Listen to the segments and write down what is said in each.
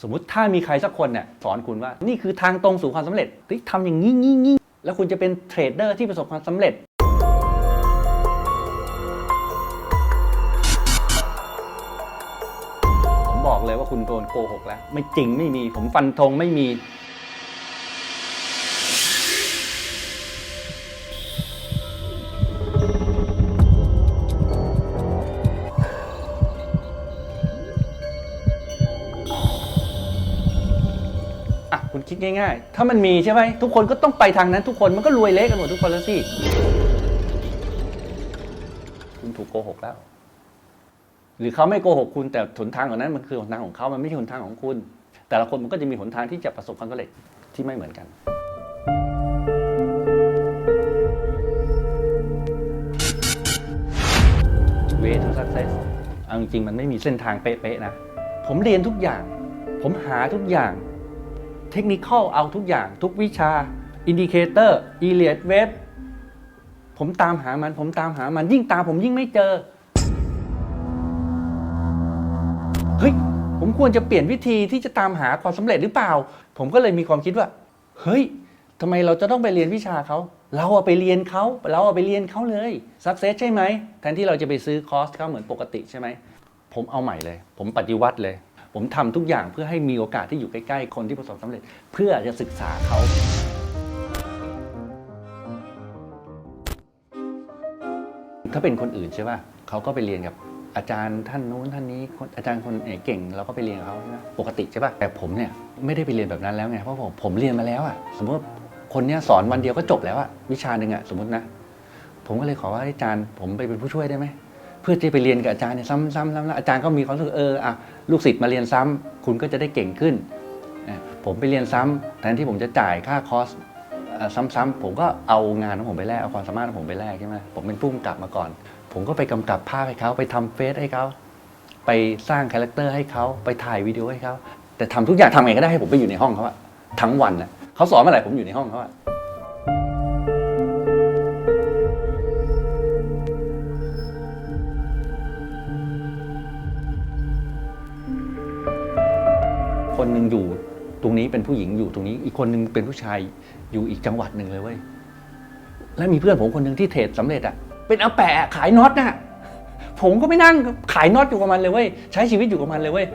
สมมติถ้ามีใครสักคนเนี่ยสอนคุณว่า นี่คือทางตรงสู่ความสำเร็จทำอย่างนี้งี้งี้แล้วคุณจะเป็นเทรดเดอร์ที่ประสบความสำเร็จ ผมบอกเลยว่าคุณโดนโกหกแล้ว ไม่จริงไม่มีผมฟันธงไม่มี คิดง่ายๆ ถ้ามันมีใช่ไหมทุกคนก็ต้องไปทางนั้นทุกคนมันก็รวยเละกันหมดทุกคนแล้วสิคุณถูกโกหกแล้ว หรือเขาไม่โกหกคุณแต่หนทางของนั้นมันคือหนทางของเขามันไม่ใช่หนทางของคุณ แต่ละคนมันก็จะมีหนทางที่จะประสบความสำเร็จที่ไม่เหมือนกัน way to success เอาจริงๆมันไม่มีเส้นทางเป๊ะๆนะ ผมเรียนทุกอย่าง ผมหาทุกอย่าง เทคนิคเอาทุกอย่างทุกวิชาอินดิเคเตอร์อีเลียดเว็บผมตามหามัน ผมตามหามันยิ่งตามผมยิ่งไม่เจอ เฮ้ย ผมควรจะเปลี่ยนวิธีที่จะตามหาความสำเร็จหรือเปล่า ผมก็เลยมีความคิดว่า เฮ้ยทำไมเราจะต้องไปเรียนวิชาเขา เราอะไปเรียนเขา เราอะไปเรียนเขาเลยสักเซสใช่ไหม แทนที่เราจะไปซื้อคอร์สเขาเหมือนปกติใช่ไหม ผมเอาใหม่เลย ผมปฏิวัติเลย ผมทำทุกอย่างเพื่อให้มีโอกาสที่อยู่ใกล้ๆคนที่ประสบความสำเร็จ เพื่อจะศึกษาเขาถ้าเป็นคนอื่นใช่ป่ะเขาก็ไปเรียนกับอาจารย์ท่านนู้นท่านนี้อาจารย์คนไหนเก่งเราก็ไปเรียนเขาใช่ไหมปกติใช่ป่ะแต่ผมเนี่ยไม่ได้ไปเรียนแบบนั้นแล้วไงเพราะผมผมเรียนมาแล้วอะสมมติคนเนี้ยสอนวันเดียวก็จบแล้วอะวิชาหนึ่งอะสมมตินะ ผมก็เลยขอว่าอาจารย์ผมไปเป็นผู้ช่วยได้ไหม เพื่อที่ไปเรียนกับอาจารย์เนี่ยซ้ำๆซ้ำแล้วอาจารย์ก็มีความรู้สึกเอออะลูกศิษย์มาเรียนซ้ำคุณก็จะได้เก่งขึ้นนะผมไปเรียนซ้ำแทนที่ผมจะจ่ายค่าคอร์สเอ่อซ้ำๆผมก็เอางานของผมไปแลกเอาความสามารถของผมไปแลกใช่ไหมผมเป็นผู้กำกับมาก่อน ผมก็ไปกำกับภาพให้เขาไปทำเฟซให้เขาไปสร้างคาแรคเตอร์ให้เขาไปถ่ายวิดีโอให้เขาแต่ทำทุกอย่างทำไงก็ได้ให้ผมไปอยู่ในห้องเขาอะทั้งวันนะเขาสอนเมื่อไหร่ผมอยู่ในห้องเขาอะ คนหนึ่งอยู่ตรงนี้เป็นผู้หญิงอยู่ตรงนี้ อีกคนหนึ่งเป็นผู้ชายอยู่อีกจังหวัดหนึ่งเลยเว้ยแล้วมีเพื่อนผมคนหนึ่งที่เทรดสำเร็จอะเป็นอาแปะขายน็อตน่ะผมก็ไม่นั่งขายน็อตอยู่กับมันเลยเว้ยใช้ชีวิตอยู่กับมันเลยเว้ย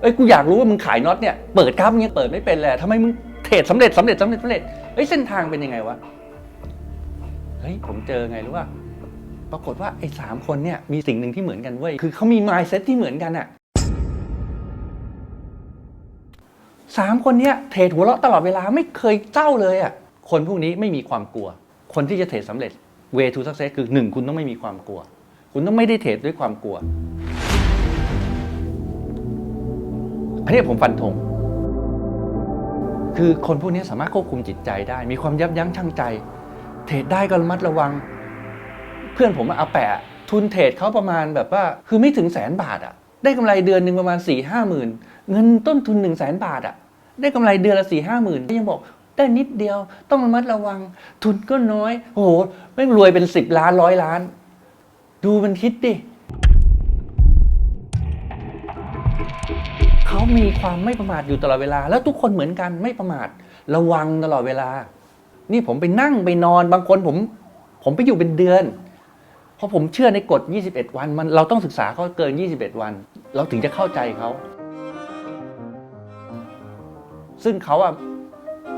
เอ้ยกูอยากรู้ว่ามึงขายน็อตเนี่ยเปิดกราฟมึงยังเปิดไม่เป็นเลยทำไมมึงเทรดสำเร็จสำเร็จสำเร็จสำเร็จเอ้ยเส้นทางเป็นยังไงวะเฮ้ยผมเจอไงรู้ว่าปรากฏว่าไอ้สามคนเนี่ยมีสิ่งหนึ่งที่เหมือนกันเว้ยคือเขามี mindset ที่เหมือนกันอะ สามคนเนี้ยเทรดหัวเราะตลอดเวลาไม่เคยเจ้าเลยอะคนพวกนี้ไม่มีความกลัว คนที่จะเทรดสำเร็จ way to success คือหนึ่งคุณต้องไม่มีความกลัว คุณต้องไม่ได้เทรดด้วยความกลัว อันนี้ผมฟันธงคือคนพวกนี้สามารถควบคุมจิตใจได้ มีความยับยั้งชั่งใจ เทรดได้ก็ระมัดระวัง เพื่อนผมเอาแปะ ทุนเทรดเขาประมาณแบบว่า คือไม่ถึงแสนบาทอะได้กำไรเดือนหนึ่งประมาณ4ี่ห้าหมื่นเงินต้นทุน1นึ่งแสนบาทอะ ได้กำไรเดือนละสี่ห้าหมื่นยังบอกได้นิดเดียวต้องระมัดระวัง ทุนก็น้อย โอ้โหไม่งรวยเป็นสิบล้านร้อยล้าน ดูมันคิดดิเขามีความไม่ประมาทอยู่ตลอดเวลา แล้วทุกคนเหมือนกันไม่ประมาท ระวังตลอดเวลา นี่ผมไปนั่งไปนอนบางคนผม ผมไปอยู่เป็นเดือน เพราะผมเชื่อในกฎ 21 วัน มันเราต้องศึกษาเขาเกิน 21 วัน เราถึงจะเข้าใจเขา ซึ่งเขาอะ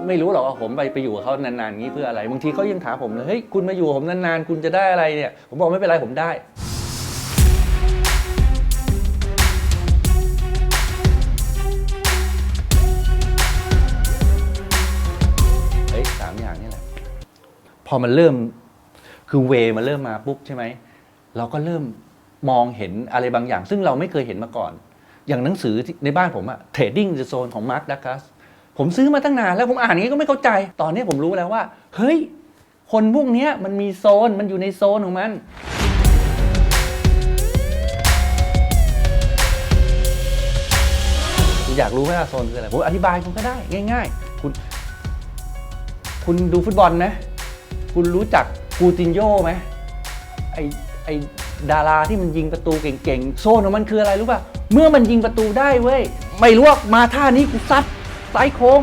ไม่รู้หรอกว่าผมไปไปอยู่กับเขานานๆงี้เพื่ออะไรบางทีเขายังถามผมเลยเฮ้ยคุณมาอยู่กับผมนานๆคุณจะได้อะไรเนี่ย ผมบอกไม่เป็นไรผมได้ เฮ้ยสามอย่างนี่แหละ พอมันเริ่มคือเวมันเริ่มมาปุ๊บใช่ไหมเราก็เริ่มมองเห็นอะไรบางอย่าง ซึ่งเราไม่เคยเห็นมาก่อน อย่างหนังสือที่ในบ้านผมอะ Trading the Zone ของ Mark Douglas ผมซื้อมาตั้งนานแล้วผมอ่านงนี้ก็ไม่เข้าใจ ตอนนี้ผมรู้แล้วว่า เฮ้ย คนพวกนี้มันมีโซน มันอยู่ในโซนของมัน คุณอยากรู้ไหมว่าโซนคืออะไร ผมอธิบายคุณก็ได้ ง่าย ๆ คุณ คุณดูฟุตบอลไหมคุณรู้จักกูตินโญ่ไหมไอไอดาราที่มันยิงประตูเก่งๆ โซนของมันคืออะไรรู้ป่ะ เมื่อมันยิงประตูได้เว้ย ไม่รู้ว่ามาท่านี้กูซัด ซ้ายโค้ง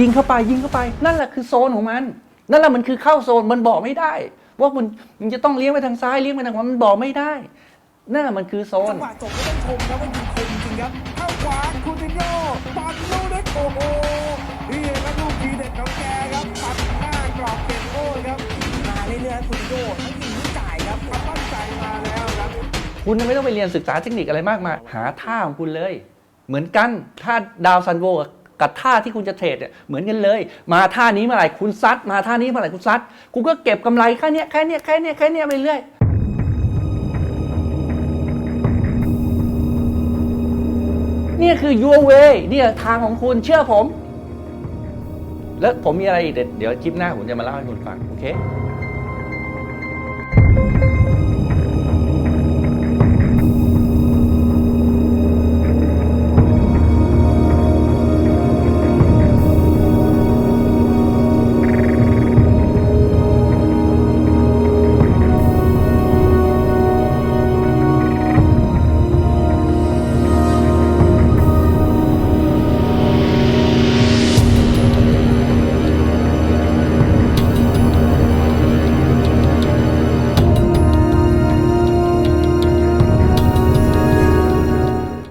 ยิงเข้าไปยิงเข้าไป นั่นแหละคือโซนของมัน นั่นแหละมันคือเข้าโซนมันบอกไม่ได้ ว่ามันมันจะต้องเลี้ยงไปทางซ้ายเลี้ยงไปทางขวามันบอกไม่ได้นั่นแหละมันคือโซนจังหวะจบก็ต้องชมครับว่ายิงคมจริงครับเข้าขวาคูตินโญ่ปัดลูกเด็ดโอ้โหนี่ครับลูกทีเด็ดของแกครับปัดหน้ากรอบเก็บโอ้ยครับมาเรื่อยๆคูตินโญ่ทั้งยิงทั้งจ่ายครับความตั้งใจมาแล้วครับคุณไม่ต้องไปเรียนศึกษาเทคนิคอะไรมากมายหาท่าของคุณเลย เหมือนกันท่าดาวซันโวกับ ท่าที่คุณจะเทรดเนี่ยเหมือนกันเลย มาท่านี้เมื่อไหร่คุณซัด มาท่านี้เมื่อไหร่คุณซัด คุณก็เก็บกำไรแค่เนี้ยแค่เนี้ยแค่เนี้ยแค่เนี้ยไปเรื่อยนี่คือ your way เนี่ยทางของคุณเชื่อผม แล้วผมมีอะไรอีกเดี๋ยวเดี๋ยวคลิปหน้าผมจะมาเล่าให้คุณฟัง โอเค